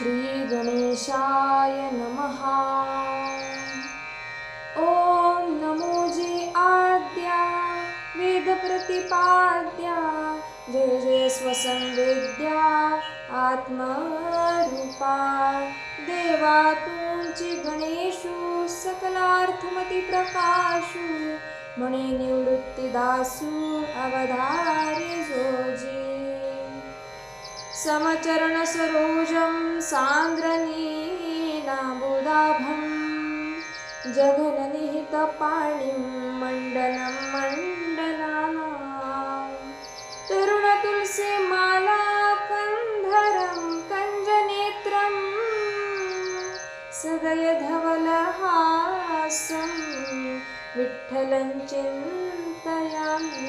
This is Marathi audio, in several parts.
श्रीगणेशाय नमः। ॐ नमोजी आद्या वेदप्रतिपाद्या जय जय स्वसंवेद्या आत्मरूपा। देवा तुमची गणेशू सकलार्थमती प्रकाशू मणे निवृत्तिदासू जोजी। समचरणसरोजं सान्द्रनीनाबुदाभं जगननिहितपाणिं मण्डनं मण्डनानां तरुणतुलसीमाला कन्धरं कञ्जनेत्रं सदयधवलहासं विठ्ठलं चिन्तयामि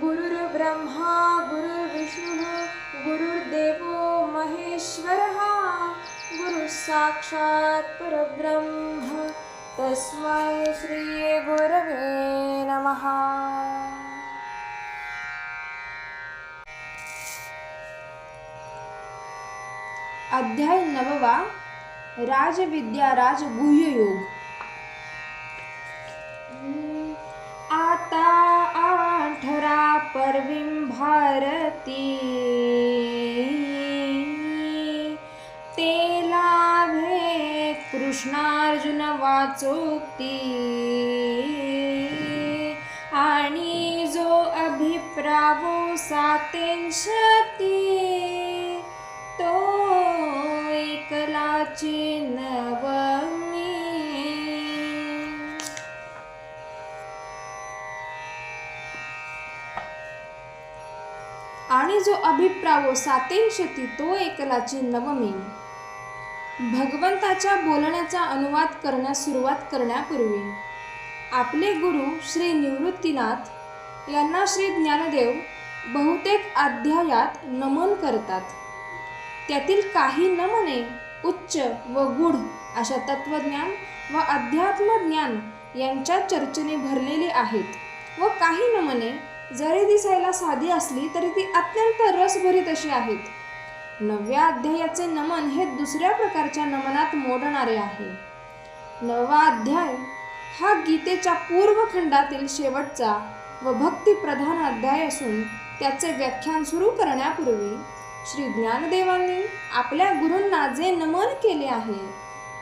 गुरुर्ब्रह्मा गुरुर्विष्णुः गुरुर्देवो महेश्वरः गुरुसाक्षात् परब्रह्म. तस्मै श्रीगुरवे नमः. अध्याय नववा राजविद्या राजगुह्ययोग. भारती ते लाभे कृष्णार्जुन वाचोक्ती. आणि जो अभिप्रावो सातेंशती तो एकलाचे नव जो अभिप्रावो सातेंशती तो एकलाची नवमी. भगवंताच्या बोलण्याचा अनुवाद करण्यास सुरुवात करण्यापूर्वी आपले गुरु श्री निवृत्तीनाथ यांना श्री ज्ञानदेव बहुतेक अध्यायात नमन करतात. त्यातील काही नमने उच्च व गूढ अशा तत्वज्ञान व अध्यात्म ज्ञान यांच्या चर्चेने भरलेली आहेत व काही नमने जरी दिसायला साधी असली तरी ती अत्यंत रसभरीत अशी आहेत. नवव्या अध्यायाचे नमन हे दुसऱ्या प्रकारच्या नमनात मोडणारे आहे. नववा अध्याय हा गीतेच्या पूर्वखंडातील शेवटचा व भक्तिप्रधान अध्याय असून त्याचे व्याख्यान सुरू करण्यापूर्वी श्री ज्ञानदेवांनी आपल्या गुरूंना जे नमन केले आहे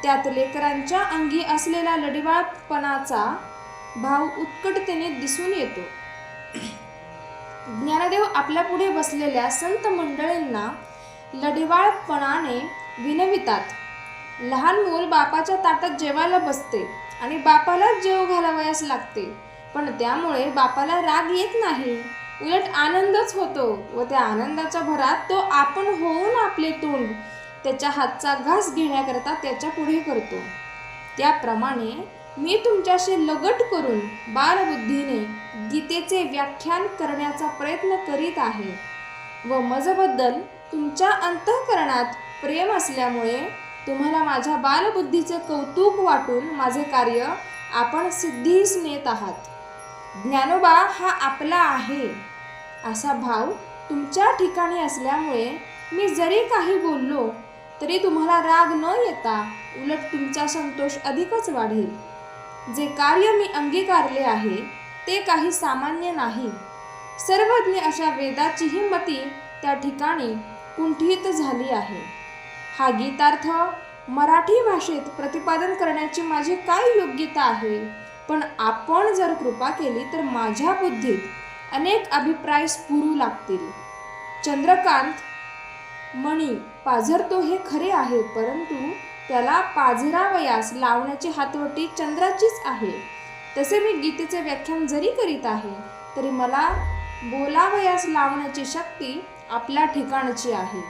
त्यात लेकरांच्या अंगी असलेला लढिवाळपणाचा भाव उत्कटतेने दिसून येतो. ज्ञानदेव आपल्या पुढे बसलेल्या संत मंडळींना लढिवाळपणाने विनवितात. लहान मूल बापाच्या ताटात जेवायला बसते आणि बापालाच जेव घालावयास लागते. पण त्यामुळे बापाला राग येत नाही. उलट आनंदच होतो व त्या आनंदाच्या भरात तो आपण होऊन आपले तोंड त्याच्या हातचा घास घेण्याकरता त्याच्या पुढे करतो. त्याप्रमाणे मी तुमच्याशी लगट करून बालबुद्धीने गीतेचे व्याख्यान करण्याचा प्रयत्न करीत आहे. व मजबद्दल तुमच्या अंतःकरणात प्रेम असल्यामुळे तुम्हाला माझ्या बालबुद्धीचे कौतुक वाटून माझे कार्य आपण सिद्धीस नेत आहात. ज्ञानोबा हा आपला आहे. असा भाव तुमच्या ठिकाणी असल्यामुळे मी जरी काही बोललो तरी तुम्हाला राग न येता उलट तुमचा संतोष अधिकच वाढेल. जे कार्य मी अंगीकारले आहे ते काही सामान्य नाही. सर्वज्ञ अशा वेदाचीही मती त्या ठिकाणी कुंठित झाली आहे. हा गीतार्थ मराठी भाषेत प्रतिपादन करण्याची माझी काय योग्यता आहे? पण आपण जर कृपा केली तर माझ्या बुद्धीत अनेक अभिप्राय स्फुरू लागतील. चंद्रकांत मणी पाझरतो हे खरे आहे परंतु त्याला पाझरावयास लावण्याची हातवटी चंद्राचीच आहे. तसे मी गीतेचे व्याख्यान जरी करीत आहे तरी मला बोलावयास लावण्याची शक्ती आपल्या ठिकाणची आहे.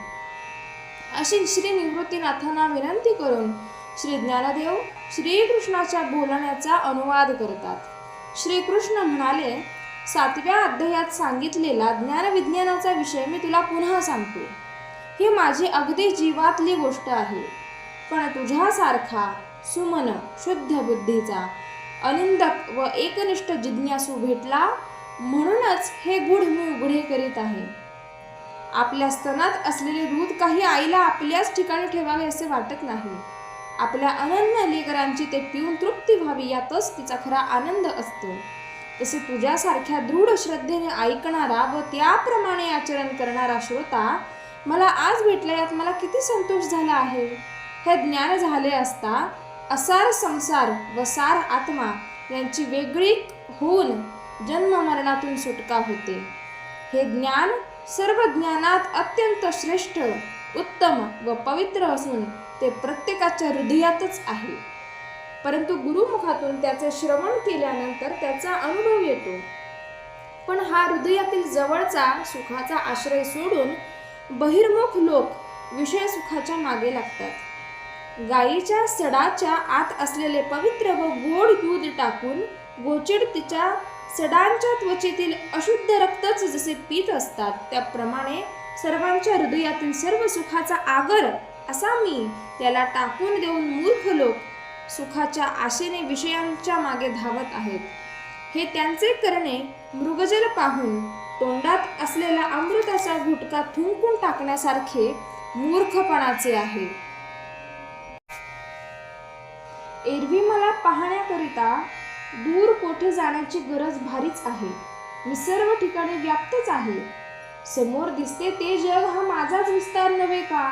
अशी श्री निवृत्तीनाथांना विनंती करून श्री ज्ञानदेव श्रीकृष्णाच्या बोलण्याचा अनुवाद करतात. श्रीकृष्ण म्हणाले सातव्या अध्यायात सांगितलेला ज्ञानविज्ञानाचा विषय मी तुला पुन्हा सांगतो. ही माझी अगदी जीवातली गोष्ट आहे. पण तुझ्यासारखा सुमन शुद्ध बुद्धीचा अनिंदक व एकनिष्ठ जिज्ञासू भेटला म्हणूनच हे गुढ मी उघडे करीत आहे. आपल्या स्तनात असलेले दूध काही आईला आपल्याच ठिकाणी ठेवावे असे वाटत नाही. आपल्या अनन्य लेकरांची ते पिऊन तृप्ती व्हावी यातच तिचा खरा आनंद असतो. तसे तुझ्यासारख्या दृढ श्रद्धेने ऐकणारा व त्याप्रमाणे आचरण करणारा श्रोता मला आज भेटला यात मला किती संतोष झाला आहे. हे ज्ञान झाले असता असार संसार व सार आत्मा यांची वेगळी होऊन जन्म मरणातून सुटका होते. हे ज्ञान सर्व ज्ञानात अत्यंत श्रेष्ठ उत्तम व पवित्र असून ते प्रत्येकाच्या हृदयातच आहे. परंतु गुरुमुखातून त्याचे श्रवण केल्यानंतर त्याचा अनुभव येतो. पण हा हृदयातील जवळचा सुखाचा आश्रय सोडून बहिर्मुख लोक विषय सुखाच्या मागे लागतात. गायीच्या सडाच्या आत असलेले पवित्र व गोड दूध टाकून गोचिड तिच्या सडांच्या त्वचेतील अशुद्ध रक्तच जसे पीत असतात त्याप्रमाणे सर्वांच्या हृदयातील सर्व सुखाचा आगर असा मी त्याला टाकून देऊन मूर्ख लोक सुखाच्या आशेने विषयांच्या मागे धावत आहेत. हे त्यांचे करणे मृगजल पाहून तोंडात असलेला अमृताचा घुटका थुंकून टाकण्यासारखे मूर्खपणाचे आहे. एरवी मला पाहण्याकरिता दूर कोठे जाण्याची गरज भारीच आहे. मी सर्व ठिकाणी व्याप्तच आहे. समोर दिसते ते जग हा माझाच विस्तार नव्हे का?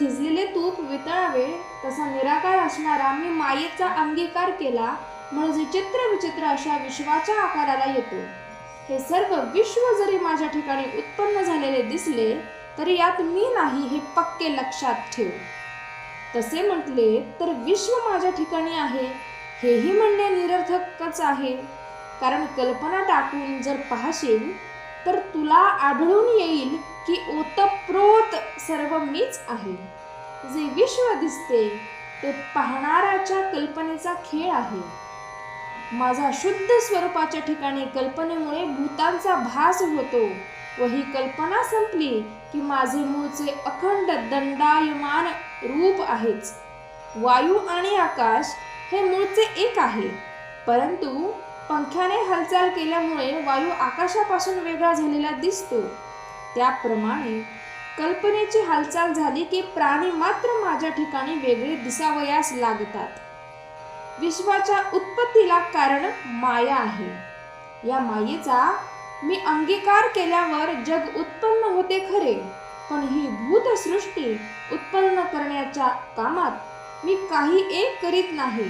थिजलेले तूप वितळावे तसा निराकार असणारा मी मायेचा अंगीकार केला म्हणजे चित्र विचित्र अशा विश्वाच्या आकाराला येतो. हे सर्व विश्व जरी माझ्या ठिकाणी उत्पन्न झालेले दिसले तरी यात मी नाही हे पक्के लक्षात ठेव. तसे म्हटले तर विश्व माझ्या ठिकाणी आहे. हेही म्हणणे निरर्थकच आहे. कारण कल्पना टाकून जर पाहशील तर तुला आढळून येईल की ओतप्रोत सर्व मीच आहे. जे विश्व दिसते ते पाहणाऱ्याच्या कल्पनेचा खेळ आहे. माझा शुद्ध स्वरूपाच्या ठिकाणी कल्पनेमुळे भूतांचा भास होतो व ही कल्पना संपली की माझे मूळचे अखंड दंडायमान रूप आहेच. वायू आणि आकाश हे मूळचे एक आहे. परंतु पंख्याने हालचाल केल्यामुळे वायू आकाशापासून वेगळा झालेला दिसतो. त्याप्रमाणे कल्पनेची हालचाल झाली की प्राणी मात्र माझ्या ठिकाणी वेगळे दिसावयास लागतात. विश्वाच्या उत्पत्तीला कारण माया आहे. या मायेचा मी अंगीकार केल्यावर जग उत्पन्न होते खरे पण ही भूतसृष्टी उत्पन्न करण्याच्या कामात मी काही एक करीत नाही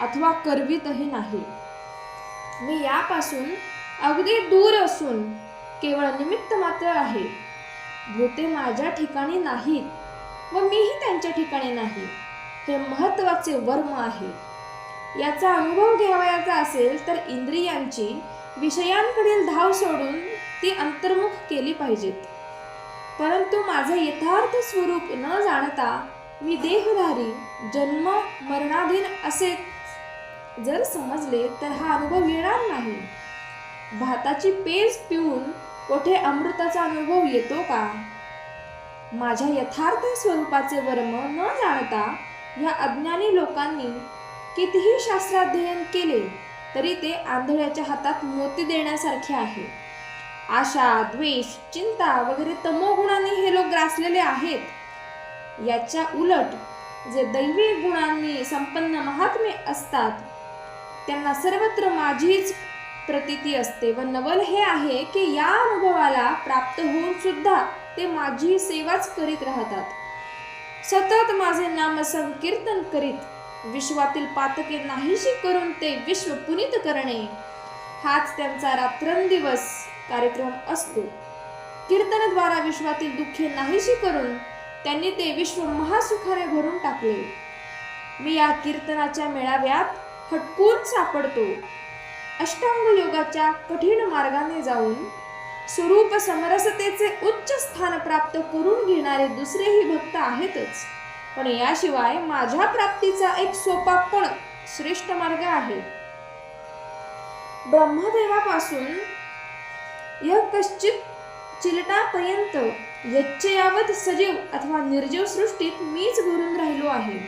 अथवा करवीतही नाही. मी यापासून अगदी दूर असून केवळ निमित्त मात्र आहे. भूते माझ्या ठिकाणी नाहीत व मीही त्यांच्या ठिकाणी नाही. हे महत्त्वाचे वर्म आहे. याचा अनुभव घ्यावयाचा असेल तर इंद्रियांची विषयांकडील धाव सोडून ती अंतर्मुख केली पाहिजेत. परंतु माझे यथार्थ स्वरूप न जाणता मी देहधारी जन्म मरणाधीन असे जर समजले तर हा अनुभव येणार नाही. भाताची पेज पिऊन कोठे अमृताचा अनुभव येतो का? माझ्या यथार्थ स्वरूपाचे वर्म न जाणता या अज्ञानी लोकांनी कितीही शास्त्राध्ययन केले तरी ते आंधळ्याच्या हातात मोती देण्यासारखे आहे. आशा द्वेष चिंता वगैरे तमोगुणांनी हे लोक ग्रासलेले आहेत. याच्या उलट जे दैवी गुणांनी संपन्न महात्मे असतात त्यांना सर्वत्र माझीच प्रतीती असते व नवल हे आहे की या अनुभवाला प्राप्त होऊन सुद्धा ते माझी सेवाच करीत राहतात. सतत माझे नाम संकीर्तन करीत विश्वातील पातके नाहीशी करून ते विश्व पुनीत करणे. हाच त्यांचा रात्रंदिवस कार्यक्रम असतो. कीर्तनद्वारा विश्वातील दुःखे नाहीशी करून त्यांनी ते विश्व महासुखाने भरून टाकले. मी या कीर्तनाच्या मेळाव्यात हटकून सापडतो. अष्टांग योगाच्या कठीण मार्गाने जाऊन स्वरूप समरसतेचे उच्च स्थान प्राप्त करून घेणारे दुसरेही भक्त आहेतच. पण याशिवाय माझ्या प्राप्तीचा एक सोपा पण श्रेष्ठ मार्ग आहे. ब्रह्मदेवापासून या कश्चित चिलटापर्यंत यच्चयावत सजीव अथवा निर्जीव सृष्टीत मीच भरून राहिलो आहे.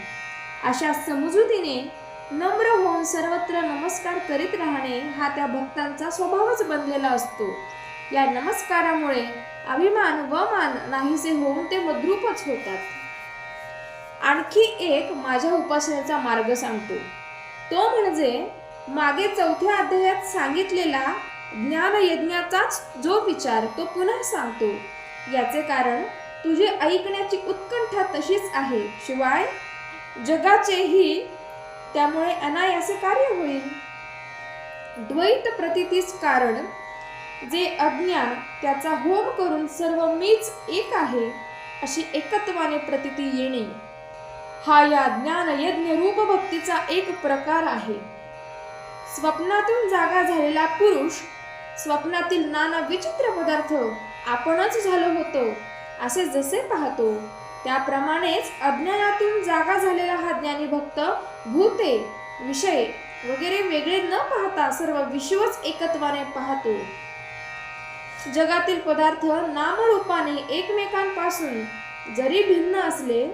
अशा समजुतीने नम्र होऊन सर्वत्र नमस्कार करीत राहणे हा त्या भक्तांचा स्वभावच बनलेला असतो. या नमस्कारामुळे अभिमान व मान नाहीसे होऊन ते मद्रूपच होतात. आणखी एक माझ्या उपासनेचा मार्ग सांगतो. तो म्हणजे मागे चौथ्या अध्यायात सांगितलेला ज्ञान यज्ञाचाच जो विचार तो पुन्हा सांगतो. याचे कारण तुझी ऐकण्याची उत्कंठा तशीच आहे. शिवाय जगाचेही त्यामुळे अनायासे कार्य होईल. द्वैत प्रतीतीस कारण जे अज्ञान त्याचा होम करून सर्व मीच एक आहे अशी एकत्वाने प्रतीती येणे. हा या ज्ञान यज्ञ रूप भक्तीचा एक प्रकार आहे. स्वप्नातून जागा झालेला पुरुष स्वप्नातील नाना विचित्र पदार्थ आपणच झालो होतो असे जसे पाहतो त्याप्रमाणेच अज्ञानातून जागा झालेला हा ज्ञानी भक्त भूते विषय वगैरे वेगळे न पाहता सर्व विश्वच एकत्वाने पाहतो. जगातील पदार्थ नामरूपाने एकमेकांपासून जरी भिन्न असले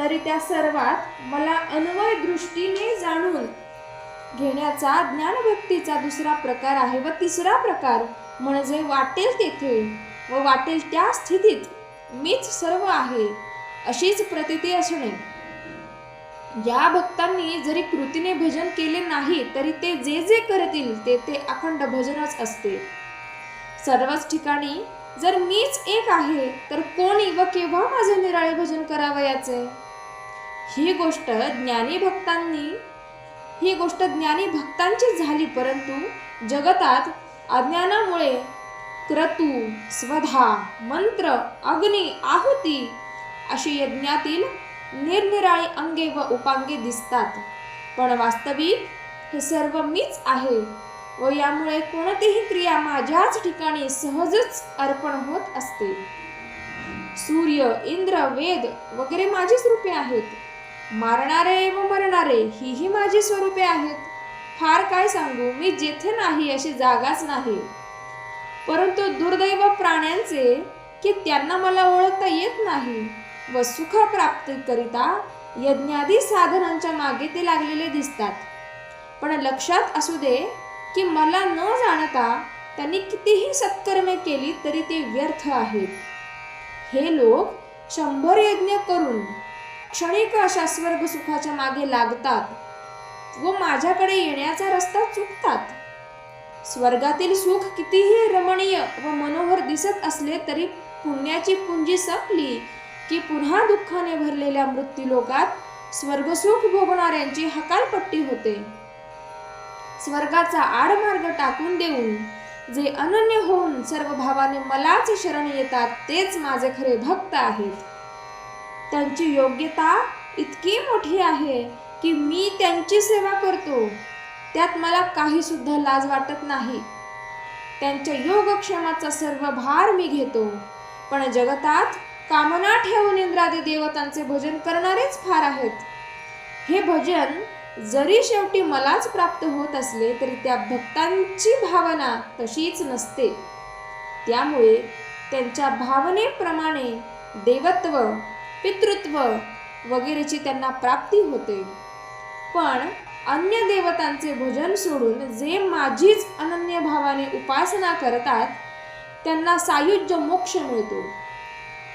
तरी त्या सर्वात मला अन्वय दृष्टीने जाणून घेण्याचा ज्ञानभक्तीचा दुसरा प्रकार आहे व तिसरा प्रकार म्हणजे वाटेल तेथे व वाटेल त्या स्थितीत मीच सर्व आहे अशीच प्रतीती असणे. या भक्तांनी जरी कृतीने भजन केले नाही तरी ते जे जे करतील ते ते अखंड भजनच असते. सर्वच ठिकाणी जर मीच एक आहे तर कोणी व केव्हा माझे निराळे भजन करावयाचे? ही गोष्ट ज्ञानी भक्तांनी ही गोष्ट ज्ञानी भक्तांची झाली परंतु जगतात अज्ञानामुळे क्रतू स्वधा मंत्र अग्नी आहुती अशी यज्ञातील निरनिराळी अंगे व उपांगे दिसतात. पण वास्तविक हे सर्व मीच आहे व यामुळे कोणतीही क्रिया माझ्याच ठिकाणी सहजच अर्पण होत असते. सूर्य इंद्र वेद वगैरे माझीच रूपे आहेत. मारणारे व मरणारे हीही माझी स्वरूपे आहेत. फार काय सांगू मी जेथे नाही अशी जागाच नाही. परंतु दुर्दैव प्राण्यांचे की त्यांना मला ओळखता येत नाही. व सुख प्राप्तीकरिता यज्ञादी साधनांच्या मागे ते लागलेले दिसतात. पण लक्षात असू दे की मला न जाणता त्यांनी कितीही सत्कर्मे केली तरी ते व्यर्थ आहेत. हे लोक शंभर यज्ञ करून क्षणिक अशा स्वर्ग सुखाच्या मागे लागतात व माझ्याकडे येण्याचा रस्ता चुकतात. स्वर्गातील सुख कितीही रमणीय व मनोहर दिसत असले तरी पुण्याची पुंजी संपली की पुन्हा दुःखाने भरलेल्या मृत्यूलोकात स्वर्गसुख भोगणाऱ्यांची हकालपट्टी होते. स्वर्गाचा आडमार्ग टाकून देऊन जे अनन्य होऊन सर्व भावाने मलाच शरण येतात तेच माझे खरे भक्त आहेत. त्यांची योग्यता इतकी मोठी आहे की मी त्यांची सेवा करतो. त्यात मला काहीसुद्धा लाज वाटत नाही. त्यांच्या योगक्षेमाचा सर्व भार मी घेतो. पण जगतात कामना ठेवून इंद्रादी देवतांचे भजन करणारेच फार आहेत. हे भजन जरी शेवटी मलाच प्राप्त होत असले तरी त्या भक्तांची भावना तशीच नसते. त्यामुळे त्यांच्या भावनेप्रमाणे देवत्व पितृत्व वगैरेची त्यांना प्राप्ती होते. पण अन्य देवतांचे भजन सोडून जे माझीच अनन्य भावाने उपासना करतात त्यांना सायुज्य मोक्ष मिळतो.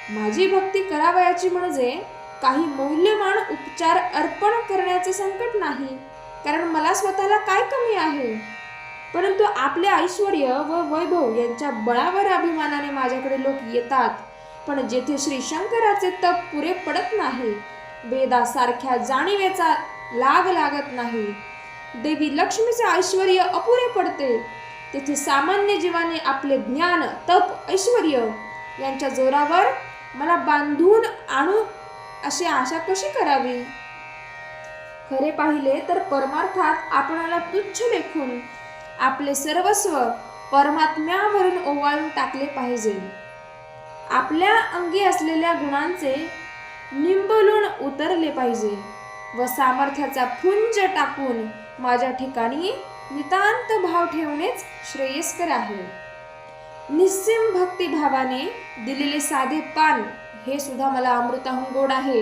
माझी भक्ती करावयाची म्हणजे काही मौल्यवान उपचार अर्पण करण्याचे संकट नाही कारण मला स्वतःला काय कमी आहे? परंतु आपले ऐश्वर व वैभव यांच्या बळावर अभिमानाने माझ्याकडे लोक येतात पण जेथे श्री शंकराचे तप पुरे पडत नाही वेदासारख्या जाणीवेचा लाग लागत नाही. देवी लक्ष्मीचे ऐश्वर अपुरे पडते. तेथे सामान्य जीवाने आपले ज्ञान तप ऐश्वर यांच्या जोरावर मला बांधून आणू अशी आशा कशी करावी? खरे पाहिले तर परमार्थात आपणाला तुच्छ लेखून आपले सर्वस्व परमात्म्यावरून ओवाळून टाकले पाहिजे. आपल्या अंगी असलेल्या गुणांचे निंबलून उतरले पाहिजे व सामर्थ्याचा फुंज टाकून माझ्या ठिकाणी नितांत भाव ठेवणेच श्रेयस्कर आहे. निस्सिम भक्तिभावाने दिलेले साधे पान हे सुद्धा मला अमृताहून गोड आहे.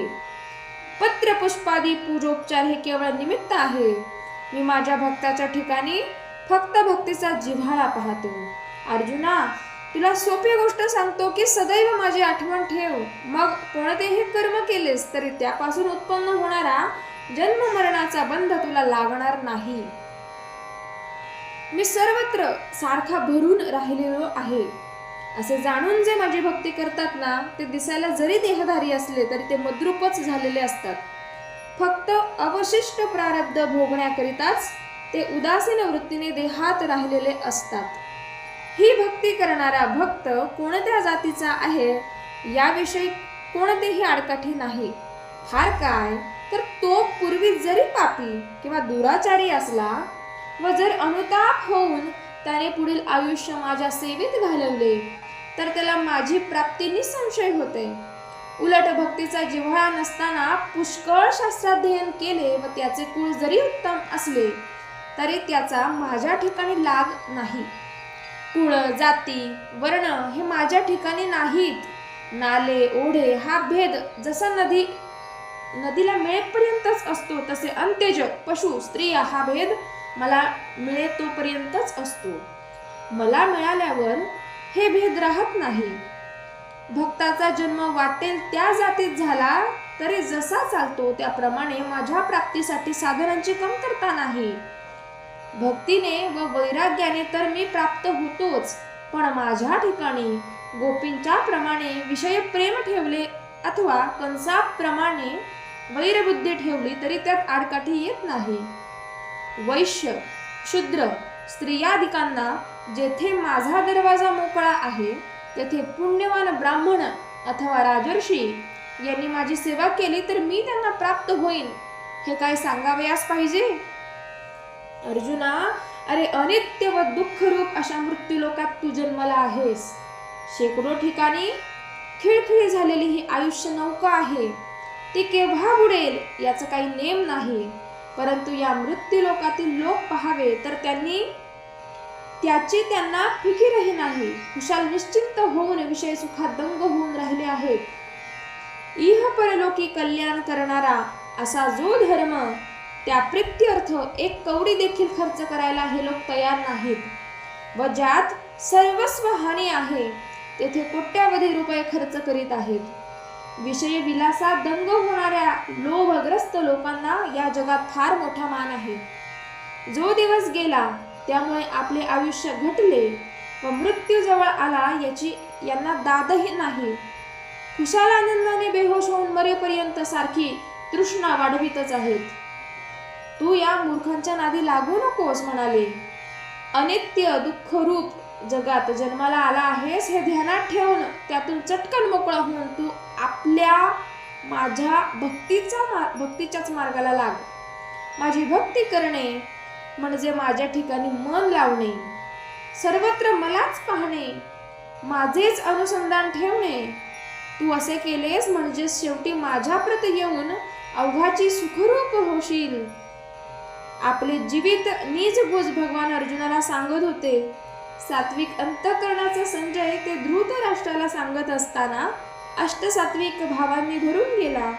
पत्रपुष्पादी पूजोपचार हे केवळ निमित्त आहे. मी माझ्या भक्ताच्या ठिकाणी फक्त भक्तीचा जिव्हाळा पाहतो. अर्जुना तुला सोपी गोष्ट सांगतो की सदैव माझी आठवण ठेव. मग कोणतेही कर्म केलेस तरी त्यापासून उत्पन्न होणारा जन्म मरणाचा बंध तुला लागणार नाही. मी सर्वत्र सारखा भरून राहिलेलो आहे. असे जाणून जे माझी भक्ती करतात ना ते दिसायला जरी देहधारी असले तरी ते मद्रूपच झालेले असतात. फक्त अवशिष्ट प्रारब्ध भोगण्याकरिताच ते उदासीन वृत्तीने देहात राहिलेले असतात. ही भक्ती करणारा भक्त कोणत्या जातीचा आहे? याविषयी कोणतेही आडकाठी नाही. फार काय? तर तो पूर्वी जरी पापी किंवा दुराचारी असला व जर अनुताप होऊन त्याने पुढील आयुष्य माझ्या सेवेत घालवले तर त्याला माझी प्राप्ती निसंशय होते. उलट भक्तीचा जिव्हाळा नसताना पुष्कळ शास्त्राध्ययन केले व त्याचे कुळ जरी उत्तम असले तरी त्याचा माझ्या ठिकाणी लाग नाही. कुळ जाती वर्ण हे माझ्या ठिकाणी नाहीत. नाले ओढे हा भेद जसा नदी नदीला मिळेपर्यंतच असतो तसे अंत्यज पशु स्त्रिया हा भेद मला मिळे तोपर्यंतच असतो. मला मिळाल्यावर हे भेद राहत नाही. भक्ताचा जन्म वाटेल त्या जातीत झाला तरी जसा चालतो त्याप्रमाणे माझ्या प्राप्तीसाठी साधनांची कमतरता नाही. भक्तीने व वैराग्याने तर मी प्राप्त होतोच पण माझ्या ठिकाणी गोपींच्या प्रमाणे विषय प्रेम ठेवले अथवा कंसाप्रमाणे वैरबुद्धी ठेवली तरी त्यात आडकाठी येत नाही. वैश्य शूद्र स्त्रियादिकांना जेथे माझा दरवाजा मोकळा आहे तेथे पुण्यवान ब्राह्मण अथवा राजर्षी यांनी माझी सेवा केली तर मी त्यांना प्राप्त होईन. हे काय सांगावयास पाहिजे? अर्जुना अरे अनित्य व दुःखरूप अशा मृत्यू लोकात तू जन्मला आहेस. शेकडो ठिकाणी खिळखिळी झालेली ही आयुष्य नौका आहे. ती केव्हा बुडेल याचा काही नेम नाही. परंतु या मृत्यू लोकातील लोक पहावे तर त्यांनी त्याची त्यांना फिकीरही नाही. खुशाल निश्चिंत होऊन विषय सुखात दंग होऊन राहिले आहेत. इह परलोकी कल्याण करणारा असा जो धर्म त्या प्रित्यर्थ एक कवडी देखील खर्च करायला हे लोक तयार नाहीत. व ज्यात सर्वस्व हानी आहे तेथे कोट्यावधी रुपये खर्च करीत आहेत. विषय विलासात दंग होणाऱ्या लोभग्रस्त लोकांना या जगात फार मोठा मान आहे. जो दिवस गेला त्यामुळे आपले आयुष्य घटले व मृत्यू जवळ आला याची यांना दादही नाही. खुशाल आनंदाने बेहोश होऊन मरेपर्यंत सारखी तृष्णा वाढवितच आहेत. तू या मूर्खांच्या नादी लागू नकोस म्हणाले. अनित्य दुःखरूप जगात जन्माला आला आहेस हे ध्यानात ठेवून त्यातून चटकन मोकळा होऊन तू आपल्या माझ्या भक्तीचा मा- भक्तीच्याच मार्गाला लाग. माझी भक्ती करणे म्हणजे माझ्या ठिकाणी मन लावणे. सर्वत्र मलाच पाहणे. माझेच अनुसंधान ठेवणे. तू असे केलेस म्हणजे शेवटी माझ्या प्रत येऊन अवघाची सुखरूप होशील. आपले जीवित निजभूज भगवान अर्जुनाला सांगत होते. सात्विक अंतकरणाचा संजय ते धृत राष्ट्राला सांगत असताना अष्टसात्विक भावांनी भरून गेला.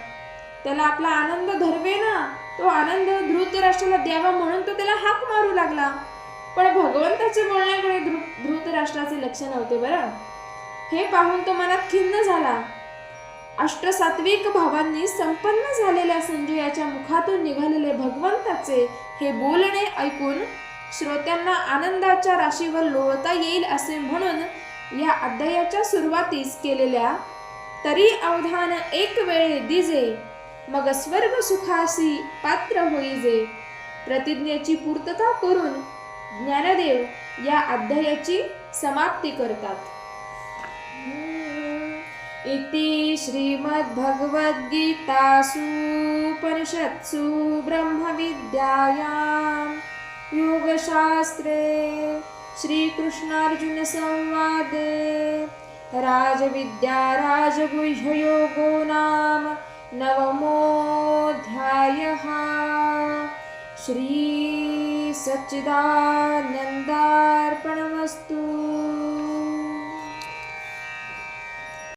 त्याला आपला आनंद धरवे ना तो आनंद धृतराष्ट्राला द्यावा म्हणून तो त्याला हाक मारू लागला. पण भगवंताच्या बोलण्याकडे धृ- धृतराष्ट्राचे लक्ष नव्हते बरं. हे पाहून तो मनात खिन्न झाला. अष्टसात्विक भावांनी संपन्न झालेल्या संजयाच्या मुखातून निघालेले भगवंताचे हे बोलणे ऐकून श्रोत्यांना आनंदाच्या राशीवर लोळता येईल असे म्हणून या अध्यायाच्या सुरुवातीस केलेल्या तरी अवधान एक वेळे दिजे मग स्वर्ग सुखासी पात्र होईजे. प्रतिज्ञेची पूर्तता करून ज्ञानदेव या अध्यायाची समाप्ती करतात. इति श्रीमद्भगवद्गीतासूपनिषत्सु ब्रह्मविद्यायां योगशास्त्रे श्रीकृष्णार्जुनसंवादे राजविद्या राजगुह्ययोगो नाम नवमोऽध्यायः। श्रीसच्चिदानन्दार्पणमस्तु